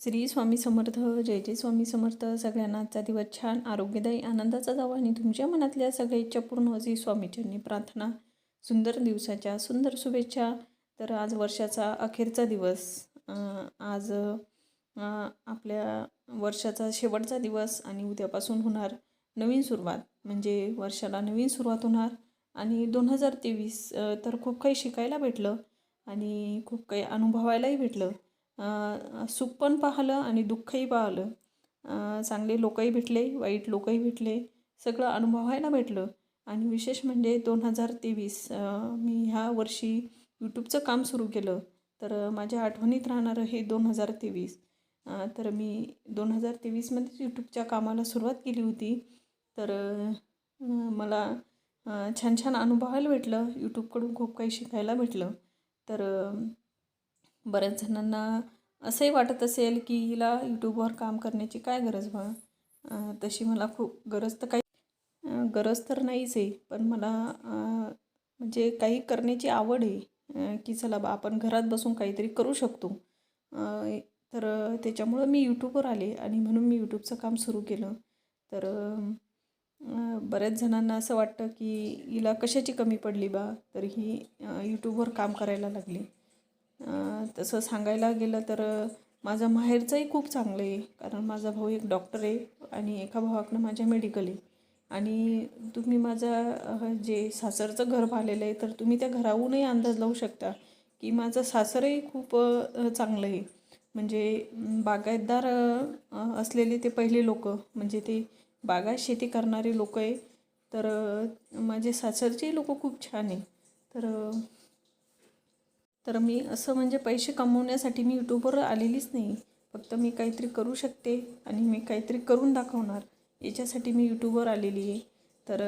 श्री स्वामी समर्थ जय जय स्वामी समर्थ. सगळ्यांना आजचा दिवस छान आरोग्यदायी आनंदाचा जावा आणि तुमच्या मनातल्या सगळ्या इच्छा पूर्ण होती स्वामीचरणी प्रार्थना. सुंदर दिवसाच्या सुंदर शुभेच्छा. तर आज वर्षाचा अखेरचा दिवस. आज आपल्या वर्षाचा शेवटचा दिवस आणि उद्यापासून होणार नवीन सुरुवात. म्हणजे वर्षाला नवीन सुरुवात होणार. आणि दोन हजार तेवीस तर खूप काही शिकायला भेटलं आणि खूप काही अनुभवायलाही भेटलं. सुख पण पाहिलं आणि दुःखही पाहिलं. चांगले लोकही भेटले वाईट लोकही भेटले सगळं अनुभवायला भेटलं. आणि विशेष म्हणजे दोन हजार तेवीस मी ह्या वर्षी यूट्यूबचं काम सुरू केलं. तर माझ्या आठवणीत राहणारं हे दोन हजार तेवीस. तर मी दोन हजार तेवीसमध्येच यूट्यूबच्या कामाला सुरुवात केली होती. तर मला छान छान अनुभवायला भेटलं यूट्यूबकडून खूप काही शिकायला भेटलं. तर बऱ्याच जणांना असंही वाटत असेल की हिला यूट्यूबवर काम करण्याची काय गरज बा? तशी मला खूप गरज तर काही गरज तर नाहीच आहे पण मला म्हणजे काही करण्याची आवड आहे की चला बा आपण घरात बसून काहीतरी करू शकतो. तर त्याच्यामुळं मी यूट्यूबवर आले आणि म्हणून मी यूट्यूबचं काम सुरू केलं. तर बऱ्याच जणांना असं वाटतं की हिला कशाची कमी पडली बा? तर ही यूट्यूबवर काम करायला लागली. तसं सांगायला गेलं तर माझा माझं माहेरचंही खूप चांगलं आहे. कारण माझा भाऊ एक डॉक्टर आहे आणि एका भावाकडं माझ्या मेडिकल आहे. आणि तुम्ही माझा जे सासरचं घर पाहिलेलं आहे तर तुम्ही त्या घराहूनही अंदाज लावू शकता की माझं सासरही खूप चांगलं आहे. म्हणजे बागायतदार असलेले ते पहिले लोक म्हणजे ते बागायत शेती करणारे लोक आहे. तर माझे सासरचे लोक खूप छान आहे. तर तर मी असं म्हणजे पैसे कमवण्यासाठी मी यूट्यूबवर आलेलीच नाही. फक्त मी काहीतरी करू शकते आणि मी काहीतरी करून दाखवणार. याच्यासाठी मी यूट्यूबवर आलेली आहे. तर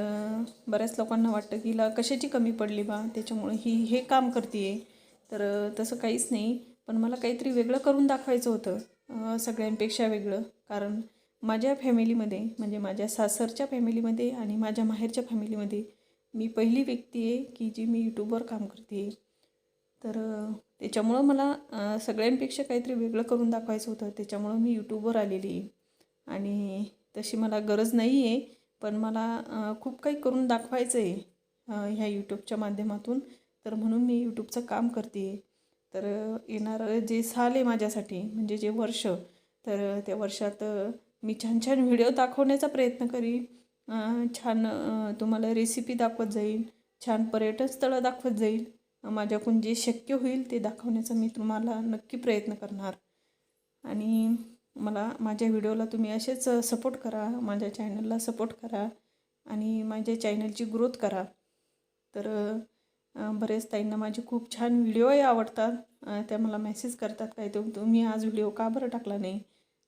बऱ्याच लोकांना वाटतं की हिला कशाची कमी पडली बा? त्याच्यामुळे ही हे काम करते आहे तर तसं काहीच नाही. पण मला काहीतरी वेगळं करून दाखवायचं होतं. सगळ्यांपेक्षा वेगळं. कारण माझ्या फॅमिलीमध्ये म्हणजे माझ्या सासरच्या फॅमिलीमध्ये आणि माझ्या माहेरच्या फॅमिलीमध्ये मी पहिली व्यक्ती आहे की जी मी यूट्यूबवर काम करते आहे तर त्याच्यामुळं मला सगळ्यांपेक्षा काहीतरी वेगळं करून दाखवायचं होतं. त्याच्यामुळं मी यूट्यूबवर आलेली आहे. आणि तशी मला गरज नाही आहे पण मला खूप काही करून दाखवायचं आहे ह्या यूट्यूबच्या माध्यमातून. तर म्हणून मी यूट्यूबचं काम करते. आहे तर येणारं जे साल आहे माझ्यासाठी म्हणजे जे वर्ष तर त्या वर्षात मी छान छान व्हिडिओ दाखवण्याचा प्रयत्न करीन. छान तुम्हाला रेसिपी दाखवत जाईल छान पर्यटन स्थळं दाखवत जाईल. माझ्याकडून जे शक्य होईल ते दाखवण्याचा मी तुम्हाला नक्की प्रयत्न करणार. आणि मला माझ्या व्हिडिओला तुम्ही असेच सपोर्ट करा माझ्या चॅनलला सपोर्ट करा आणि माझ्या चॅनलची ग्रोथ करा. तर बरेच ताईंना माझे खूप छान व्हिडिओही आवडतात. त्या मला मेसेज करतात काय तो तुम्ही आज व्हिडिओ का बरं टाकला नाही?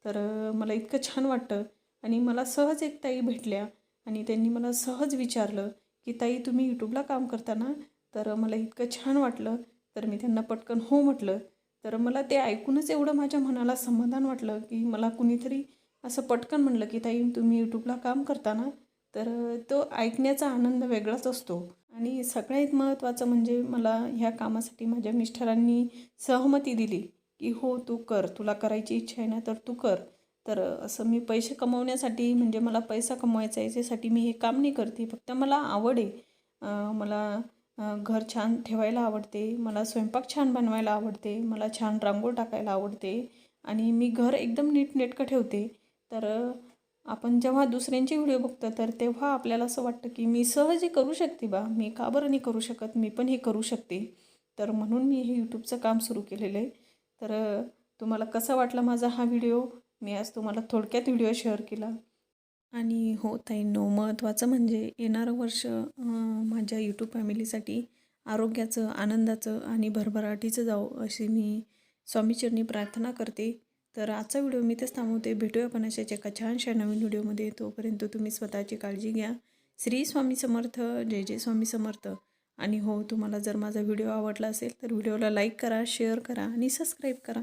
तर मला इतकं छान वाटतं. आणि मला सहज एक ताई भेटल्या आणि त्यांनी मला सहज विचारलं की ताई तुम्ही यूट्यूबला काम करताना तर मला इतकं छान वाटलं. तर मी त्यांना पटकन हो म्हटलं. तर मला ते ऐकूनच एवढं माझ्या मनाला समाधान वाटलं की मला कुणीतरी असं पटकन म्हणलं की ताई तुम्ही यूट्यूबला काम करताना तर तो ऐकण्याचा आनंद वेगळाच असतो. आणि सगळ्यात महत्त्वाचं म्हणजे मला ह्या कामासाठी माझ्या मिस्टरांनी सहमती दिली की हो तू कर. तुला करायची इच्छा आहे ना तर तू कर. तर असं मी पैसे कमवण्यासाठी म्हणजे मला पैसा कमवायचा याच्यासाठी मी हे काम नाही करते. फक्त मला आवड आहे. मला घर छान ठेवायला आवडते मला स्वयंपाक छान बनवायला आवडते मला छान रांगोळ टाकायला आवडते आणि मी घर एकदम नीटनेटकं ठेवते. तर आपण जेव्हा दुसऱ्यांचे व्हिडिओ बघतो तर तेव्हा आपल्याला असं वाटतं की मी सहज हे करू शकते बा मी का बरं नाही करू शकत मी पण हे करू शकते. तर म्हणून मी हे यूट्यूबचं काम सुरू केलेलं आहे. तर तुम्हाला कसा वाटला माझा हा व्हिडिओ? मी आज तुम्हाला थोडक्यात व्हिडिओ शेअर केला. आणि हो ताईंनो महत्त्वाचं म्हणजे येणारं वर्ष माझ्या यूट्यूब फॅमिलीसाठी आरोग्याचं आनंदाचं आणि भरभराटीचं जावं अशी मी स्वामीचरणी प्रार्थना करते. तर आजचा व्हिडिओ मी तेच थांबवते. भेटूया पण अशाच्या एका छानशा नवीन व्हिडिओमध्ये तोपर्यंत तुम्ही स्वतःची काळजी घ्या. श्री स्वामी समर्थ जय जय स्वामी समर्थ. आणि हो तुम्हाला जर माझा व्हिडिओ आवडला असेल तर व्हिडिओला लाईक करा शेअर करा आणि सबस्क्राईब करा.